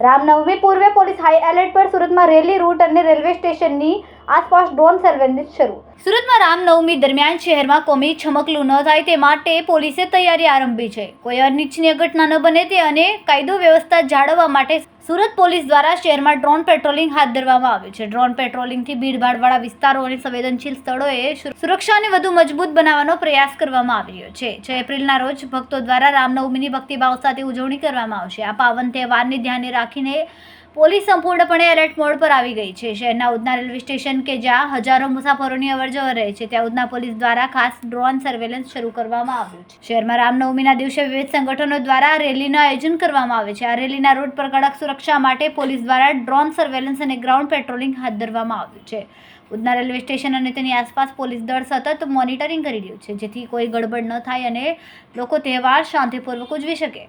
રામનવમી પૂર્વે police high alert પર સુરતમાં રેલી, રૂટ અને રેલવે સ્ટેશનની આસપાસ ડ્રોન સર્વેલન્સ શરૂ સુરતમાં રામનવમી દરમિયાન શહેરમાં કોમી છમકલું ન થાય તે માટે પોલીસે તૈયારી આરંભી છે. કોઈ અનિચ્છનીય ઘટના ન બને તે અને કાયદો વ્યવસ્થા જાળવવા માટે સુરત પોલીસ દ્વારા શહેરમાં ડ્રોન પેટ્રોલિંગ હાથ ધરવામાં આવ્યું છે. ડ્રોન પેટ્રોલિંગથી ભીડભાડવાળા વિસ્તારો અને સંવેદનશીલ સ્થળોએ સુરક્ષાને વધુ મજબૂત બનાવવાનો પ્રયાસ કરવામાં આવી રહ્યો છે. છ એપ્રિલના રોજ ભક્તો દ્વારા રામનવમીની ભક્તિભાવ સાથે ઉજવણી કરવામાં આવશે. આ પાવન તહેવારને ધ્યાને રાખીને પોલીસ સંપૂર્ણપણે એલર્ટ મોડ પર આવી ગઈ છે. શહેરના ઉધના રેલવે સ્ટેશન કે જ્યાં હજારો મુસાફરોની અવરજવર રહે છે, ત્યાં ઉધના પોલીસ દ્વારા ખાસ ડ્રોન સર્વેલન્સ શરૂ કરવામાં આવ્યું છે. શહેરમાં રામનવમીના દિવસે વિવિધ સંગઠનો દ્વારા રેલીનું આયોજન કરવામાં આવે છે. આ રેલીના રૂટ પર કડક સુરક્ષા માટે પોલીસ દ્વારા ડ્રોન સર્વેલન્સ અને ગ્રાઉન્ડ પેટ્રોલિંગ હાથ ધરવામાં આવ્યું છે. ઉધના રેલવે સ્ટેશન અને તેની આસપાસ પોલીસ દળ સતત મોનિટરિંગ કરી રહ્યું છે, જેથી કોઈ ગડબડ ન થાય અને લોકો તહેવાર શાંતિપૂર્વક ઉજવી શકે.